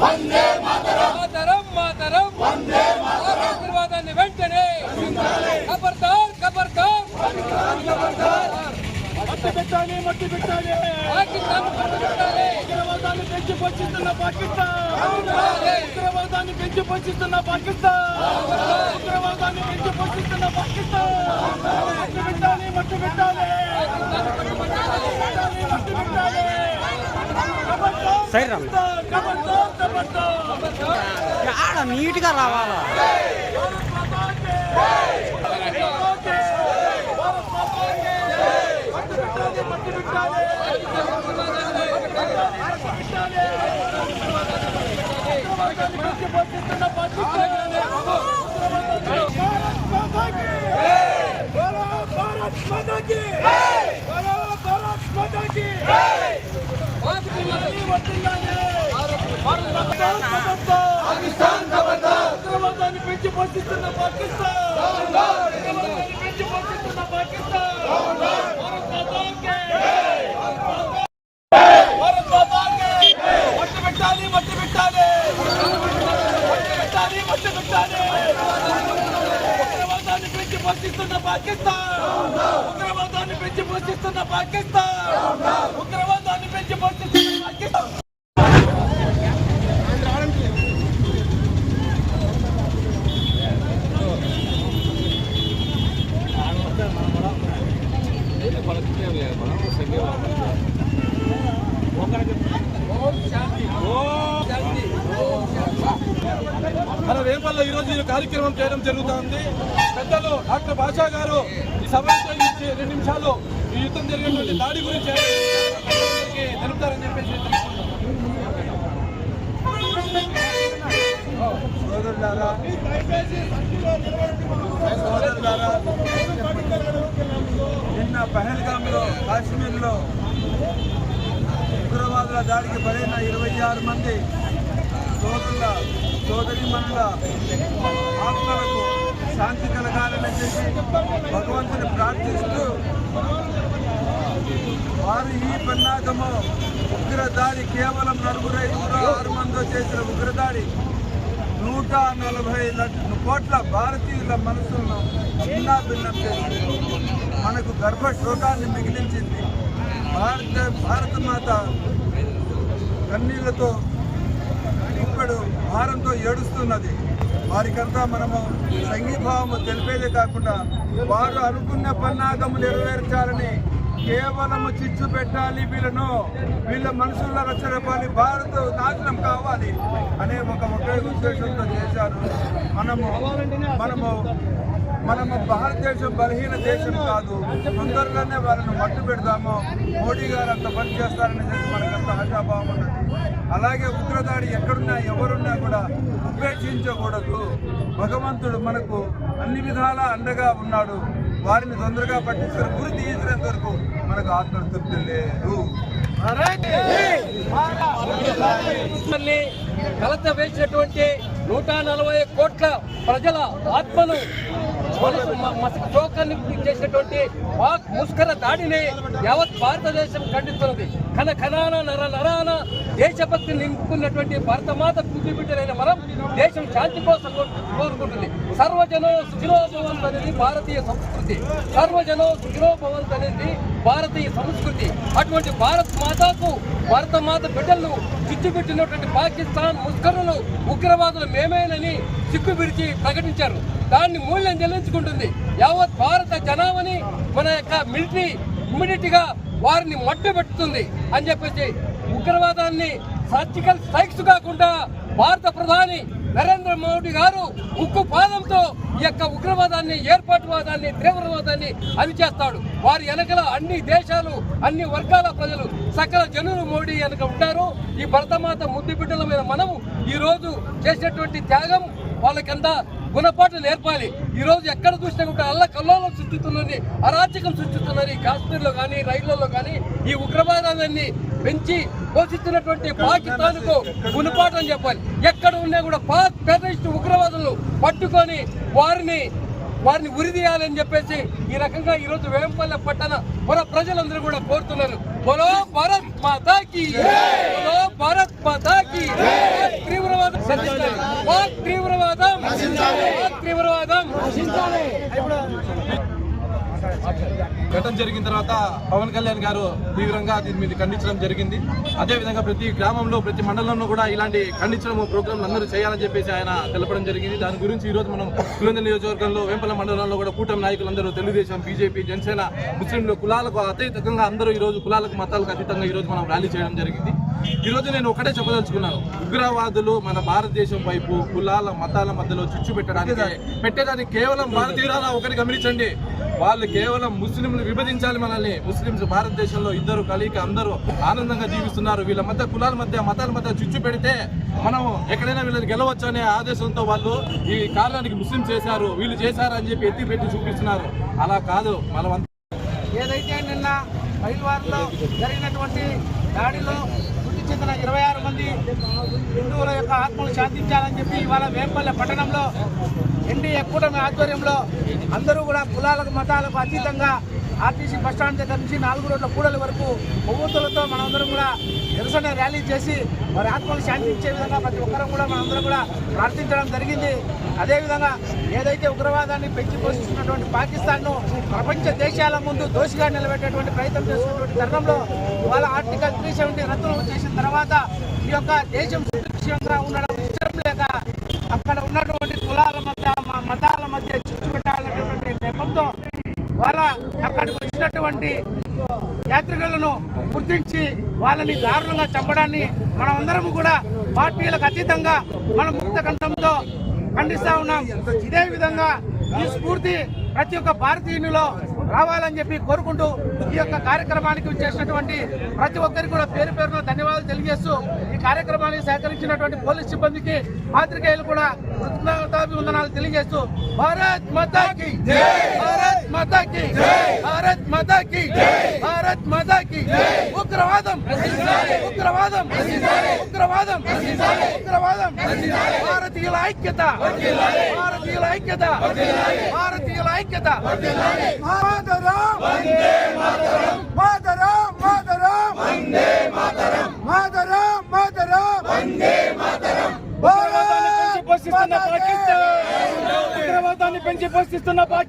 మాతరం. మాతరం ఉగ్రవాదాన్ని వెంటనే ఖబర్దార్ ఖబర్దార్ మట్టి పెట్టాలి మట్టి పెట్టాలి పాకిస్తాన్. ఉగ్రవాదాన్ని పెంచి పోషిస్తున్న పాకిస్తాన్. ఉగ్రవాదాన్ని. పెంచి పోషిస్తున్న పాకిస్తాన్. ఉగ్రవాదాన్ని పెంచి పోషిస్తున్న పాకిస్తాన్. మట్టి పెట్టాలి మట్టి పెట్టాలి పెట్టాలి, మట్టి పెట్టాలి సైడ్ రమ్మ. ఆడ నీట్గా రావాలా భారత్ మాతాకి భారత్ మాతాకి భారత్ మాతాకి మట్టి పెట్టాలి మట్టి పెట్టాలి ఉగ్రవాదాన్ని పెంచి పోషిస్తున్న పాకిస్తాన్ భారత్ మాతాకి బోలో భారత్ మాతాకి బోలో భారత్ మాతాకి వర్ధిల్లాలి, వర్ధిల్లాలి. భారత్ మాతాకి పాకిస్తాన్ ఖబర్దార్ పంపిస్తున్న పాకిస్తాన్ ఉగ్రవాదాన్ని పాకిస్తాన్! భారత్ భారత్ మట్టి పెట్టాలి మట్టి పెట్టాలి మట్టి పెట్టాలి మట్టి పెట్టాలి ఉగ్రవాదాన్ని పెంచి పోషిస్తున్న పాకిస్తాన్! ఉగ్రవాదాన్ని పెంచి పోషిస్తున్న పాకిస్తాన్! ఉగ్రవాదాన్ని పెంచి పోషిస్తున్న పాకిస్తాన్ మన? వేపల్లో ఈ రోజు ఈ కార్యక్రమం చేయడం జరుగుతుంది. పెద్దలు డాక్టర్ భాషా గారు ఈ సభలో ఇచ్చే రెండు నిమిషాలు ఈ యుద్ధం జరిగినటువంటి దాడి గురించి తెలుపుతారని చెప్పేసి సోదరులారా సోదరులారా పహల్గామ్లో కాశ్మీర్లో ఉగ్రవాదుల దాడికి పడిన ఇరవై ఆరు మంది సోదరుల సోదరిమణుల ఆత్మలకు శాంతి కలగాలని చెప్పి భగవంతుని ప్రార్థిస్తూ వారు ఈ పన్నాగము ఉగ్రదాడి కేవలం నలుగురు ఐదుగురు ఆరు మందితో చేసిన ఉగ్రదాడి నూట నలభై లక్ష కోట్ల భారతీయుల మనసులను చిన్నాభిన్నం చేసింది. మనకు గర్భ శోకాన్ని మిగిలించింది. భారత భారత మాత కన్నీళ్ళతో ఇప్పుడు భారంతో ఏడుస్తున్నది. వారికంతా మనము సంఘీభావము తెలిపేదే కాకుండా వారు అనుకున్న పన్నాగము నెరవేర్చాలని కేవలము చిచ్చు పెట్టాలి వీళ్ళను. వీళ్ళ మనసుల్లో రచ్చరపాలి భారత నాశనం కావాలి అనే ఒక ఒకే ఉద్దేశంతో చేశారు. మనము మనము మనము భారతదేశం బలహీన దేశం కాదు. తొందరలోనే వాళ్ళను మట్టు పెడతాము మోడీ గారు అంత పని చేస్తారని చెప్పి మనకంత ఆశాభావం ఉన్నది. అలాగే ఉగ్రదాడి ఎక్కడున్నా ఎవరున్నా కూడా ఉపేక్షించకూడదు. భగవంతుడు మనకు అన్ని విధాలా అండగా ఉన్నాడు. వారిని తొందరగా పట్టించుకుని గురి తీసినంత వరకు మనకు ఆత్మతృప్తి లేదు. కలత వేసినటువంటి నూట నలభై కోట్ల ప్రజల ఆత్మను మనసు చేసినటువంటి పాక్ ముష్కర దాడిని యావత్ భారతదేశం ఖండిస్తున్నది. కన కనాన నర నరాన దేశభక్తి నింపుకున్నటువంటి భారతమాత పుట్టి బిడ్డలైన మనం దేశం శాంతి కోసం కోరుకుంటుంది. సర్వజనో సుఖినో భవంతు అనేది భారతీయ సంస్కృతి. సర్వజనో సుఖినో భవంతు అనేది భారతీయ సంస్కృతి. అటువంటి భారత్ మాతకు భారత మాత బిడ్డలను చిచ్చుపెట్టినటువంటి పాకిస్తాన్ ముస్కరులు ఉగ్రవాదులు మేమేనని సిగ్గు విడిచి ప్రకటించారు. దాన్ని మూల్యం చెల్లించుకుంటుంది. యావత్ భారత జనాభాని మన యొక్క మిలిటరీ ఇమ్మీడియట్గా వారిని మట్టు పెట్టుతుంది అని చెప్పేసి ఉగ్రవాదాన్ని సర్జికల్ స్ట్రైక్స్ కాకుండా భారత ప్రధాని నరేంద్ర మోడీ గారు ఉక్కు పాదంతో ఈ యొక్క ఉగ్రవాదాన్ని ఏర్పాటువాదాన్ని తీవ్రవాదాన్ని అణిచేస్తాడు. వారి వెనకల అన్ని దేశాలు అన్ని వర్గాల ప్రజలు సకల జనులు మోడీ వెనక ఉంటారు. ఈ భరతమాత ముద్దు బిడ్డల మీద మనము ఈ రోజు చేసినటువంటి త్యాగం వాళ్ళకంతా గుణపాఠం నేర్పాలి. ఈ రోజు ఎక్కడ చూసినా కూడా అల్ల కల్లోలం సృష్టిస్తున్నది అరాచకం సృష్టిస్తున్నది కాశ్మీర్లో కానీ రైళ్ళలో కానీ ఈ ఉగ్రవాదాన్ని పెంచి పోషిస్తున్నటువంటి పాకిస్తాన్కు గుణపాఠం చెప్పాలి. ఎక్కడ ఉన్నా కూడా పాక్ టెర్రరిస్ట్ ఉగ్రవాదులు పట్టుకొని వారిని వారిని ఉరిదీయాలని చెప్పేసి ఈ రకంగా ఈరోజు వేంపల్లె పట్టణ మన ప్రజలందరూ కూడా కోరుతున్నారు. బలో భారత్ మాతాకి బలో భారత్ మాతాకి తీవ్రవాదం తీవ్రవాదం తీవ్రవాదం. ఘటన జరిగిన తర్వాత పవన్ కళ్యాణ్ గారు తీవ్రంగా దీని మీద ఖండించడం జరిగింది. అదేవిధంగా ప్రతి గ్రామంలో ప్రతి మండలంలో కూడా ఇలాంటి ఖండించడం ప్రోగ్రాంలు అందరూ చేయాలని చెప్పేసి ఆయన తెలపడం జరిగింది. దాని గురించి ఈ రోజు మనం పులివెందుల నియోజకవర్గంలో వేంపల మండలంలో కూడా కూటమి నాయకులందరూ తెలుగుదేశం బీజేపీ జనసేన ముస్లింలు కులాలకు అతీతంగా అందరూ ఈ రోజు కులాలకు మతాలకు అతీతంగా ఈరోజు మనం ర్యాలీ చేయడం జరిగింది. ఈరోజు నేను ఒకటే చెప్పదలుచుకున్నాను. ఉగ్రవాదులు మన భారతదేశం వైపు కులాల మతాల మధ్యలో చిచ్చు పెట్టడానికి పెట్టేదానికి కేవలం భారతీయురాల ఒకటి గమనించండి. వాళ్ళు కేవలం ముస్లింలు విభజించాలి మనల్ని. ముస్లింస్ భారతదేశంలో ఇద్దరు కలిక అందరూ ఆనందంగా జీవిస్తున్నారు. వీళ్ళ మధ్య కులాల మధ్య మతాల మధ్య చిచ్చు పెడితే మనం ఎక్కడైనా వీళ్ళని గెలవచ్చు అనే ఆదేశంతో వాళ్ళు ఈ కారణానికి ముస్లిం చేశారు వీళ్ళు చేశారు అని చెప్పి ఎత్తి పెట్టి చూపిస్తున్నారు. అలా కాదు మనం ఏదైతే నిన్న మైల్వార్లో జరిగినటువంటి దాడిలో మృతి చెందిన ఇరవై ఆరు మంది హిందువుల యొక్క ఆత్మలు శాంతించాలని చెప్పి ఇవాళ వేంపల్లె పట్టణంలో ఎన్డీఏ కూటమి ఆధ్వర్యంలో అందరూ కూడా కులాలకు మతాలకు అతీతంగా ఆర్టీసీ బస్టాండ్ దగ్గర నుంచి నాలుగు రోడ్ల కూడల వరకు కొవ్వొత్తులతో మనందరం కూడా నిరసన ర్యాలీ చేసి వారి ఆత్మలు శాంతించే విధంగా ప్రతి ఒక్కరం కూడా మనందరం కూడా ప్రార్థించడం జరిగింది. అదేవిధంగా ఏదైతే ఉగ్రవాదాన్ని పెంచి పోషిస్తున్నటువంటి పాకిస్తాన్ను ప్రపంచ దేశాల ముందు దోషిగా నిలబెట్టేటువంటి ప్రయత్నం చేస్తున్నటువంటి తరుణంలో ఇవాళ ఆర్టికల్ త్రీ సెవెంటీ రద్దు చేసిన తర్వాత ఈ యొక్క దేశం సురక్షితంగా ఉండడం మతాల మధ్య చిచ్చు నేపథ్యం వాళ్ళ అక్కడికి వచ్చినటువంటి యాత్రికులను గుర్తించి వాళ్ళని దారుణంగా చంపడాన్ని మనమందరం కూడా పార్టీలకు అతీతంగా మన ముక్త కంఠంతో ఖండిస్తా ఉన్నాం. ఇదే విధంగా ఈ స్ఫూర్తి ప్రతి ఒక్క భారతీయునిలో రావాలని చెప్పి కోరుకుంటూ ఈ యొక్క కార్యక్రమానికి చేసినటువంటి ప్రతి ఒక్కరికి కూడా పేరు పేరున ధన్యవాదాలు తెలియజేస్తూ ఈ సేకరించినటువంటి సహకరించినటువంటి పోలీస్ సిబ్బందికి పాత్రికేయులు కూడా కృతజ్ఞతాభివందనాలు తెలియజేస్తూ భారత్ మతాకి భారత్ మాతాకి భారత్ మతాకి భారత్ మతాకి ఉగ్రవాదం! ఉగ్రవాదం! ఉగ్రవాదం! ఉగ్రవాదం! భారతీయుల ఐక్యత! భారతీయుల ఐక్యత! భారతీయుల ఐక్యత మాతరం మాతరం మాతరం మాతరం మాతరం ఉగ్రవాదాన్ని పెంచి పోషిస్తున్న పాకిస్తాన్